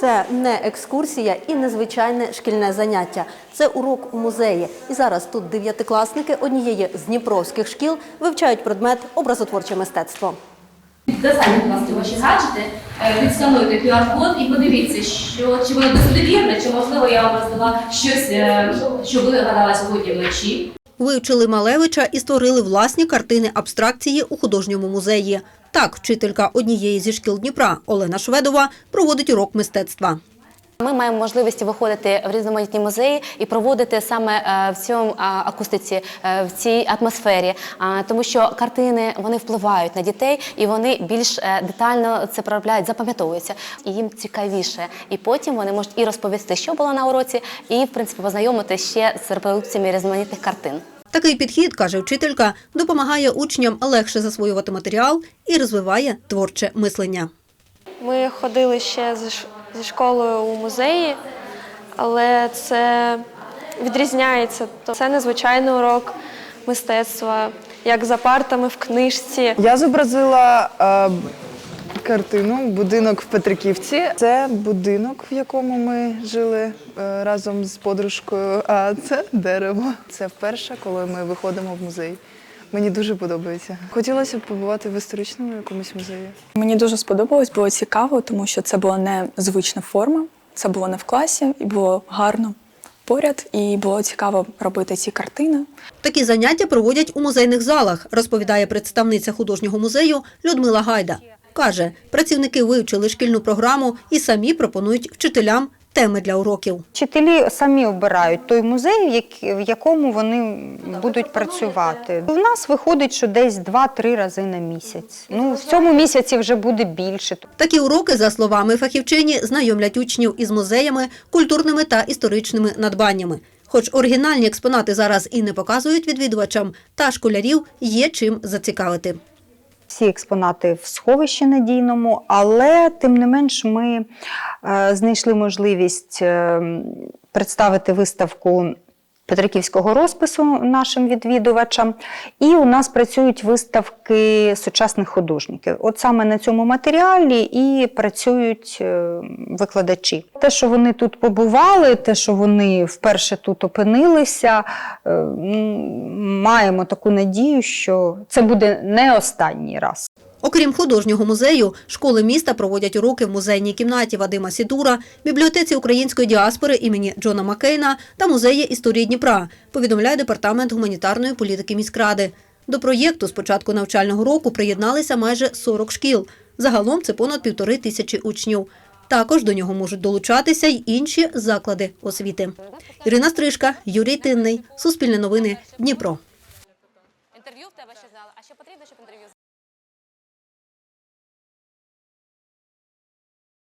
Це не екскурсія і незвичайне шкільне заняття. Це урок у музеї. І зараз тут дев'ятикласники однієї з дніпровських шкіл вивчають предмет образотворче мистецтво. Достаньте, будь ласка, ваші гаджети, е, відскануйте QR-код і подивіться, що чи воно достовірне, чи можливо я вам роздала щось, е, що ви гадали сьогодні вночі. Вивчили Малевича і створили власні картини абстракції у художньому музеї. Так, вчителька однієї зі шкіл Дніпра Олена Шведова проводить урок мистецтва. Ми маємо можливість виходити в різноманітні музеї і проводити саме е, в цьому акустиці, е, в цій атмосфері, тому що картини вони впливають на дітей і вони більш е, детально це проробляють, запам'ятовуються, і їм цікавіше. І потім вони можуть і розповісти, що було на уроці, і в принципі познайомити ще з репродукціями різноманітних картин. Такий підхід, каже вчителька, допомагає учням легше засвоювати матеріал і розвиває творче мислення. Ми ходили ще ш- зі школою у музеї, але це відрізняється. Це незвичайний урок мистецтва, як за партами в книжці. Я зобразила е, картину Будинок в Петриківці. Це будинок, в якому ми жили е, разом з подружкою. А це дерево. Це вперше, коли ми виходимо в музей. Мені дуже подобається. Хотілося б побувати в історичному якомусь музеї. Мені дуже сподобалось, було цікаво, тому що це була не звична форма, це було не в класі, і було гарно поряд, і було цікаво робити ці картини. Такі заняття проводять у музейних залах, розповідає представниця художнього музею Людмила Гайда. Каже, працівники вивчили шкільну програму і самі пропонують вчителям теми для уроків. Вчителі самі обирають той музей, в якому вони будуть працювати. У нас виходить, що десь 2-3 рази на місяць. Ну, в цьому місяці вже буде більше. Такі уроки, за словами фахівчині, знайомлять учнів із музеями, культурними та історичними надбаннями. Хоч оригінальні експонати зараз і не показують відвідувачам, та школярів є чим зацікавити. Всі експонати в сховищі надійному, але тим не менш ми е, знайшли можливість е, представити виставку Петриківського розпису нашим відвідувачам. І у нас працюють виставки сучасних художників. От саме на цьому матеріалі і працюють е, викладачі. Те, що вони тут побували, те, що вони вперше тут опинилися, е, маємо таку надію, що це буде не останній раз. Окрім художнього музею, школи міста проводять уроки в музейній кімнаті Вадима Сідура, бібліотеці української діаспори імені Джона Маккейна та музеї історії Дніпра, повідомляє департамент гуманітарної політики міськради. До проєкту з початку навчального року приєдналися майже 40 шкіл. Загалом це понад півтори тисячі учнів. Також до нього можуть долучатися й інші заклади освіти. Ірина Стрижка, Юрій Тинний, Суспільне новини, Дніпро. Інтерв'ю тебе ще знала. А ще потрібно, щоб